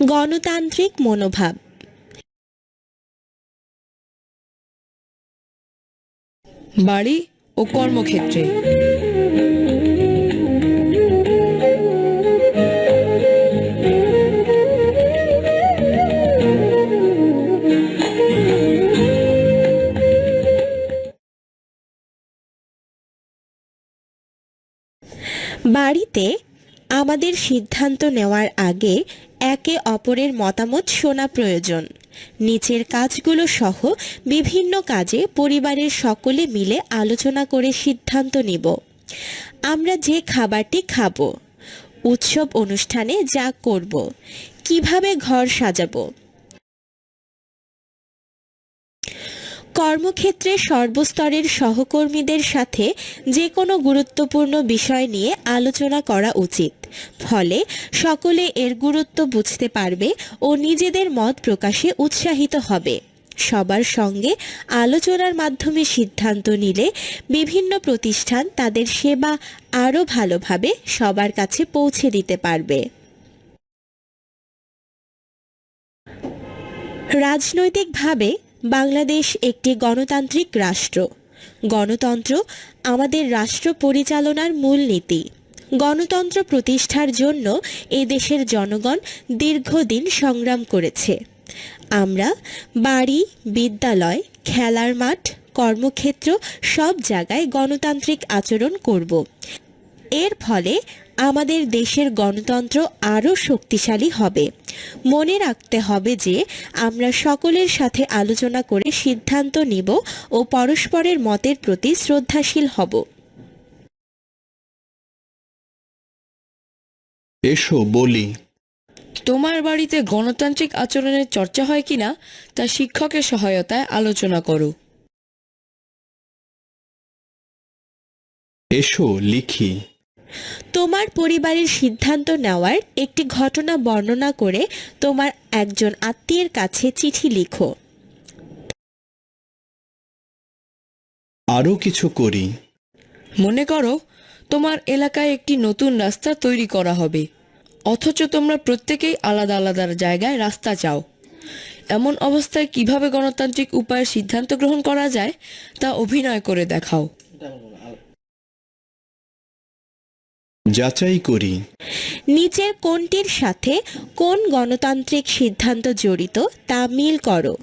গণতান্ত্রিক মনোভাব। বাড়ি ও কর্মক্ষেত্রে। বাড়িতে আমাদের সিদ্ধান্ত নেওয়ার আগে একে অপরের মতামত শোনা প্রয়োজন। নিচের কাজগুলো সহ বিভিন্ন কাজে পরিবারের সকলে মিলে আলোচনা করে সিদ্ধান্ত নিব। আমরা যে খাবারটি খাব, উৎসব অনুষ্ঠানে যা করব, কীভাবে ঘর সাজাবো কর্মক্ষেত্রে সর্বস্তরের সহকর্মীদের সাথে যে কোনো গুরুত্বপূর্ণ বিষয় নিয়ে আলোচনা করা উচিত। ফলে সকলে এর গুরুত্ব বুঝতে পারবে ও নিজেদের মত প্রকাশে উৎসাহিত হবে। সবার সঙ্গে আলোচনার মাধ্যমে সিদ্ধান্ত নিলে বিভিন্ন প্রতিষ্ঠান তাদের সেবা আরও ভালোভাবে সবার কাছে পৌঁছে দিতে পারবে। রাজনৈতিকভাবে বাংলাদেশ একটি গণতান্ত্রিক রাষ্ট্র। গণতন্ত্র আমাদের রাষ্ট্র পরিচালনার মূলনীতি গণতন্ত্র প্রতিষ্ঠার জন্য এ দেশের জনগণ দীর্ঘদিন সংগ্রাম করেছে। আমরা বাড়ি, বিদ্যালয়, খেলার মাঠ, কর্মক্ষেত্র সব জায়গায় গণতান্ত্রিক আচরণ করব। এর ফলে আমাদের দেশের গণতন্ত্র আরও শক্তিশালী হবে। মনে রাখতে হবে যে আমরা সকলের সাথে আলোচনা করে সিদ্ধান্ত নিব ও পরস্পরের মতের প্রতি শ্রদ্ধাশীল হব। এসো বলি। তোমার বাড়িতে গণতান্ত্রিক আচরণের চর্চা হয় কিনা তা শিক্ষকের সহায়তায় আলোচনা করো। এসো লিখি। তোমার পরিবারের সিদ্ধান্ত নেওয়ার একটি ঘটনা বর্ণনা করে তোমার একজন আত্মীয়ের কাছে চিঠি লিখো। আরও কিছু করি। মনে করো তোমার এলাকায় একটি নতুন রাস্তা তৈরি করা হবে। অথচ তোমরা প্রত্যেকেই আলাদা আলাদা জায়গায় রাস্তা চাও। এমন অবস্থায় কীভাবে গণতান্ত্রিক উপায়ে সিদ্ধান্ত গ্রহণ করা যায় তা অভিনয় করে দেখাও। যাচাই করি। নিচের কোনটির সাথে কোন গণতান্ত্রিক সিদ্ধান্ত জড়িত তা মিল করো।